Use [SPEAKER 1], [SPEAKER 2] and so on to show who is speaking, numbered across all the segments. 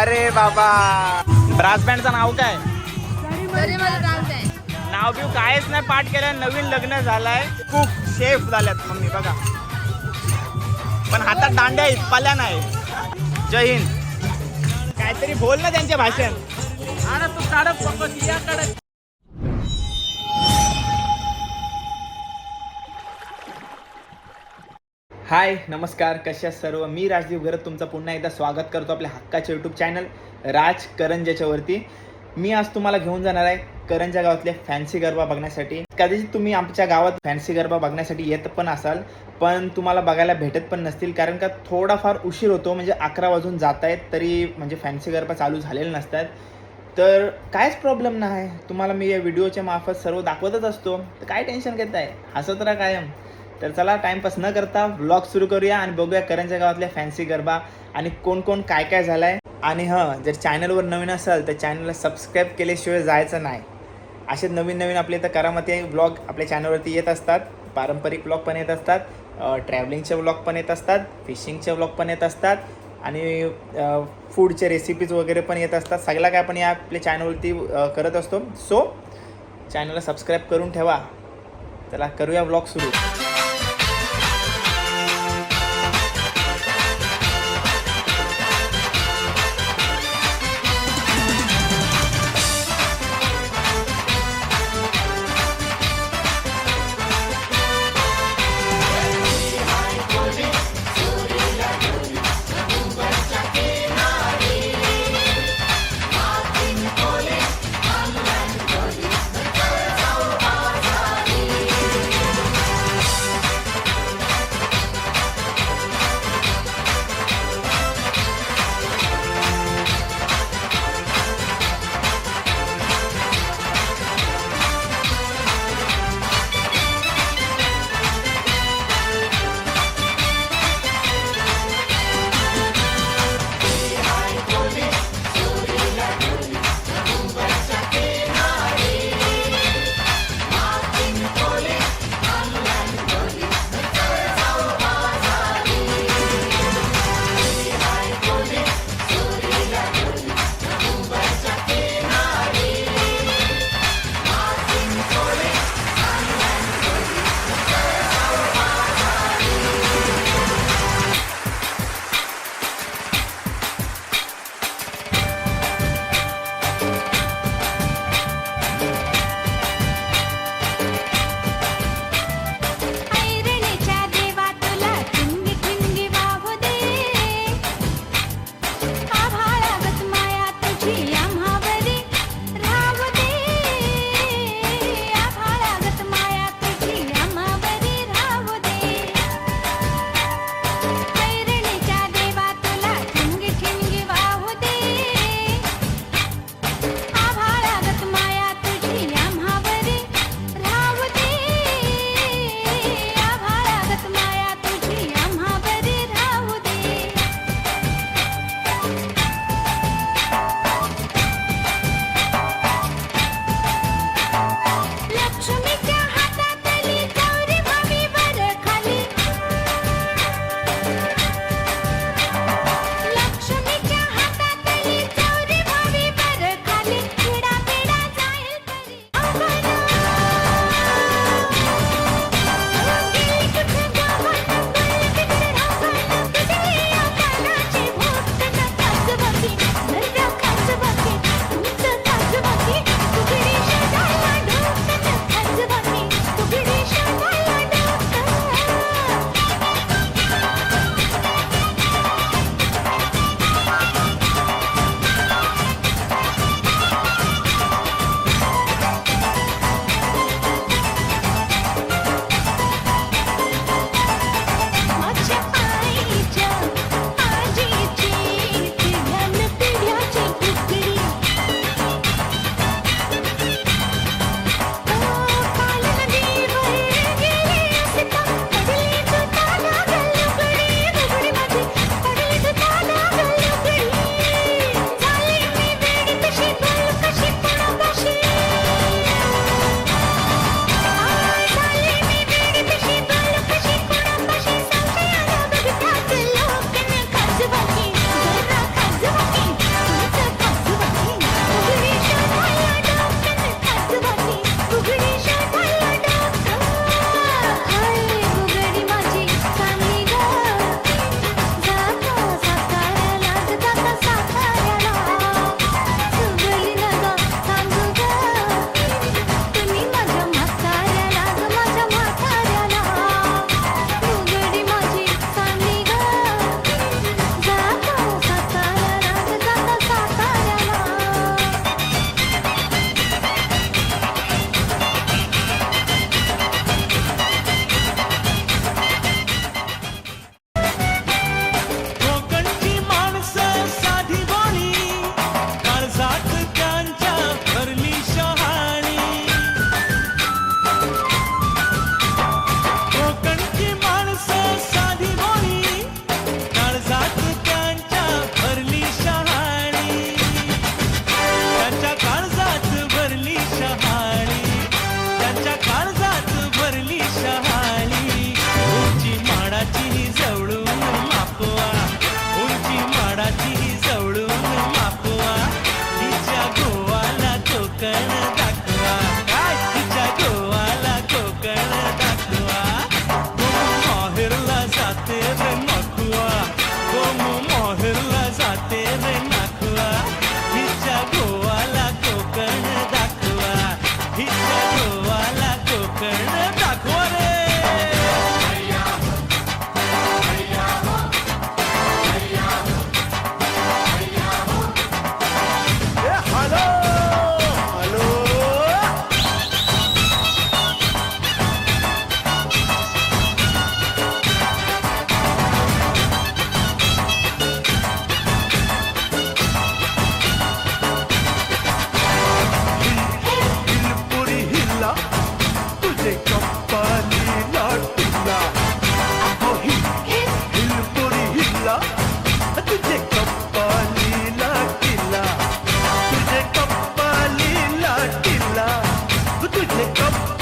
[SPEAKER 1] अरे बाबा. ब्रास बँडचं नाव काय? नाव बिव कायच नाही पाठ केलं नवीन लग्न झालंय. खूप शेफ झाल्यात मम्मी बघा. पण हातात दांड्या आहेत पाल्या नाही. जय हिंद. काहीतरी बोल ना त्यांचे भाषण
[SPEAKER 2] तू काढत पकड याकडे
[SPEAKER 1] हाय नमस्कार कशा सर्व? मी राजदीप घरत तुमचं पुन्हा एकदा स्वागत करतो आपल्या हक्काच्या यूट्यूब चॅनल राज करंजाच्यावरती मी आज तुम्हाला घेऊन जाणार आहे करंजा गावातले फॅन्सी गरबा बघण्यासाठी. कदाचित तुम्ही आमच्या गावात फॅन्सी गरबा बघण्यासाठी येत पण असाल पण तुम्हाला बघायला भेटत पण नसतील कारण का थोडाफार उशीर होतो म्हणजे अकरा वाजून जात आहेत तरी म्हणजे फॅन्सी गरबा चालू झालेले नसतात. तर कायच प्रॉब्लेम नाही. तुम्हाला मी या व्हिडिओच्या मार्फत सर्व दाखवतच असतो. तर काय टेन्शन घेत आहे हसत राहा कायम. तर चला टाइमपास न करता व्लॉग सुरू करूया आणि बघूया करंजा गावातल्या फॅन्सी गरबा आणि कोण कोण काय काय झालं आहे आणि हां जर चॅनलवर नवीन असाल तर चॅनलला सबस्क्राईब केल्याशिवाय जायचं नाही. असे नवीन नवीन आपले इथं करामती व्लॉग आपल्या चॅनलवरती येत असतात. पारंपरिक व्लॉग पण येत असतात. ट्रॅव्हलिंगचे व्लॉग पण येत असतात. फिशिंगचे व्लॉग पण येत असतात. आणि फूडचे रेसिपीज वगैरे पण येत असतात. सगळं काय आपण या आपल्या चॅनलवरती करत असतो. सो चॅनलला सबस्क्राईब करून ठेवा. चला करूया व्लॉग सुरू.
[SPEAKER 2] Technik
[SPEAKER 1] Kopf.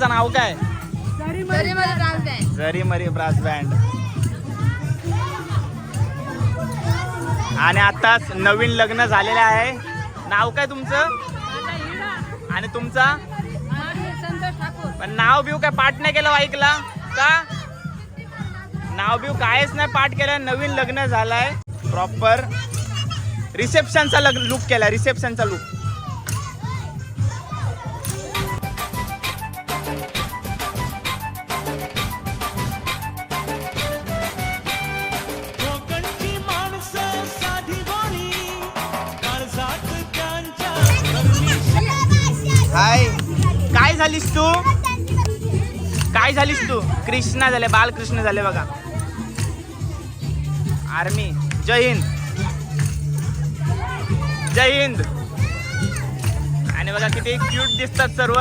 [SPEAKER 1] बँडचं नाव काय? झरी मरी ब्रास बँड. आणि आताच नवीन लग्न झालेलं आहे. नाव काय तुमचं? आणि तुमचा? पण नाव बिव काय पाठ नाही केलं ऐकला? का? नाव बिव कायच नाही पाठ केलं. नवीन लग्न झालंय. प्रॉपर रिसेप्शनचा लग्न लुक केला. रिसेप्शनचा लुक झालीस तू? काय झालीस तू? कृष्णा झाले बालकृष्ण झाले बघा. आर्मी जय हिंद. जय हिंद. आणि बघा किती क्यूट दिसतात सर्व.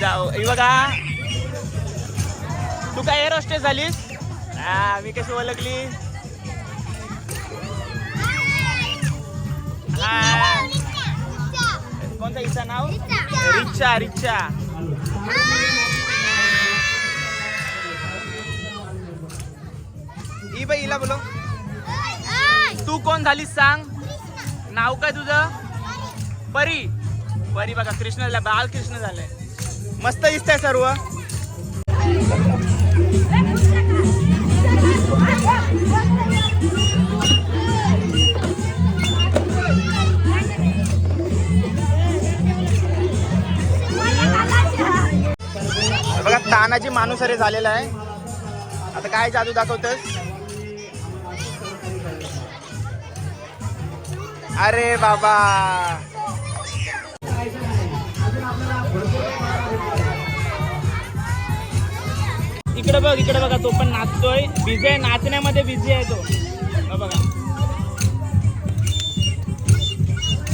[SPEAKER 1] जाऊ. बघा. तू काय एअरहोस्टेज झालीस? हा मी कशी ओळखली? हा कोणतं हिचं नाव? रिचा. रिचा ही बाई हिला बोलो तू कोण झालीस सांग? नाव काय तुझं? परी परी बघा कृष्ण झाला बालकृष्ण झालंय. मस्त दिसतंय सर्व. तानाजी माणूसरे झालेला आहे. आता काय जादू दाखवतस? अरे बाबा! इकडे बघ इकडे बघा तो पण नाचतोय. बिझी आहे नाचण्यामध्ये बिझी आहे तो. बघा.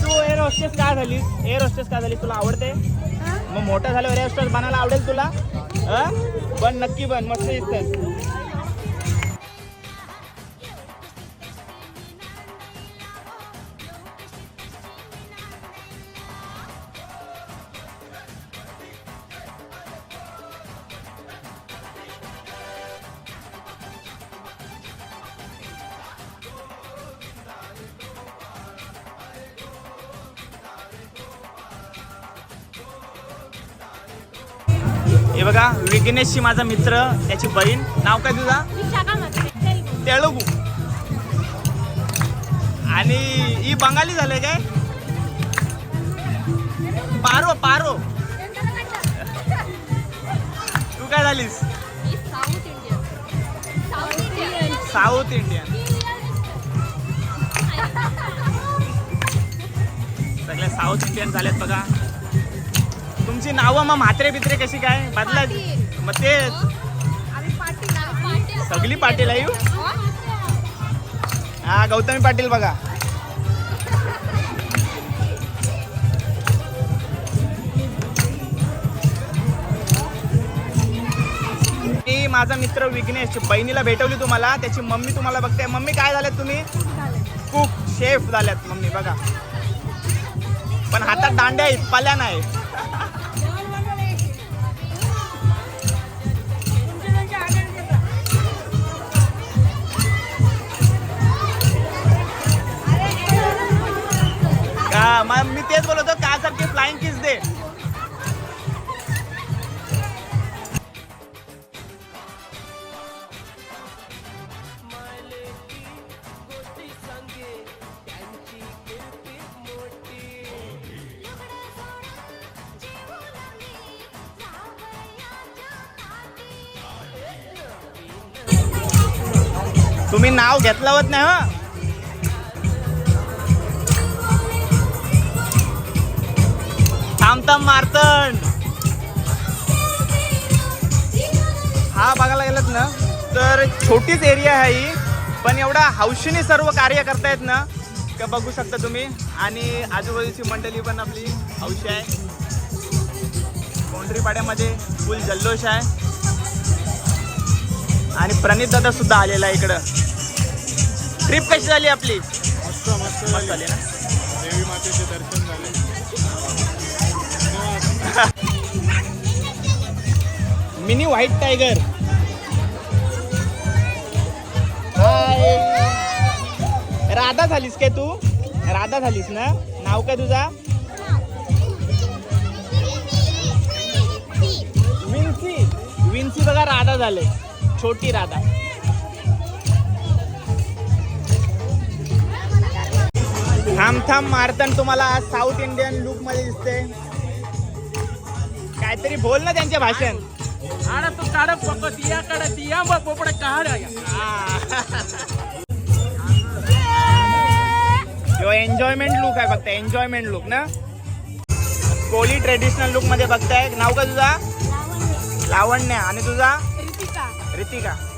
[SPEAKER 1] तू एअर होस्टेस का झाली एअर होस्टेस का झाली तुला आवडते? मग मोठा झालं एअर हॉस्टेस बनायला आवडेल तुला? अं? पण नक्की बन मस्त येतात हे बघा विघ्नेशची माझा मित्र त्याची बहीण. नाव काय तुझा? तेलुगू. आणि ही बंगाली झाले काय? पारो पारो. तू काय झालीस? South Indian. सगळे साऊथ इंडियन झालेत बघा. तुमची नावं मग म्हात्रे बित्रे कशी काय? बदला मग तेच सगळी पाटील आहे यू हा. गौतमी पाटील बघा. मी माझा मित्र विघ्नेश बहिणीला भेटवली तुम्हाला. त्याची मम्मी तुम्हाला बघते. मम्मी काय झाल्यात तुम्ही? कुक शेफ झाल्यात मम्मी बघा. पण हातात दांड्या आहेत पाल्या नाही तुम्ही होत नाही हा. थांब मारतण. हा बघायला गेलात ना तर छोटीच एरिया आहे ही पण एवढा हौशीने सर्व कार्य करतायत ना का बघू शकता तुम्ही. आणि आजूबाजूची मंडळी पण आपली हौशी आहे. कोंढरीपाड्यामध्ये फुल जल्लोष आहे. आणि प्रणित दादा सुद्धा आलेला आहे इकडं. ट्रिप कशी झाली आपली?
[SPEAKER 3] मस्त मस्त
[SPEAKER 1] मस्त झाली ना?
[SPEAKER 3] देवी मातेचे दर्शन झाले.
[SPEAKER 1] Mini white tiger. Hi. Radha झालीस काय तू? राधा झालीस ना? नाव काय तुझा? विन्सी विन्सी बघा राधा झाले. छोटी राधा. थांब थांब मारताना तुम्हाला साऊथ इंडियन लुकमध्ये दिसते. काहीतरी बोल ना त्यांचे भाषण
[SPEAKER 4] आड तू काढ मग पोपड
[SPEAKER 1] एन्जॉयमेंट लुक आहे फक्त एन्जॉयमेंट लुक ना? कोहली ट्रेडिशनल लुकमध्ये बघताय नाव का तुझा? लावण्य. आणि तुझा? रितिका.
[SPEAKER 2] कोकणची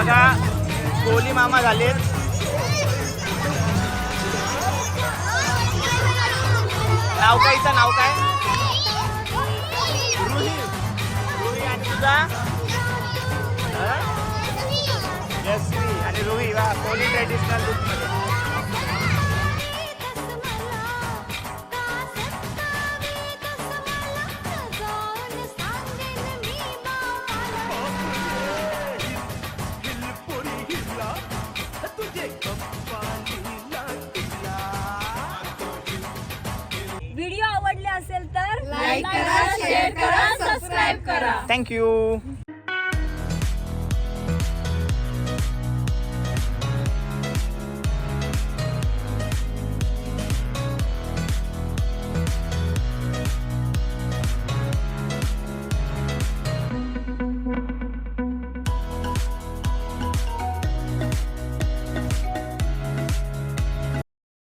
[SPEAKER 5] बघा कोहली मामा झालेत. नाव काय हिचं नाव काय? रुही. रुही आणि तुझा? हं? यश्वी आणि रुही. वा कोहली ट्रेडिशनल लुक
[SPEAKER 1] व्हिडिओ आवडले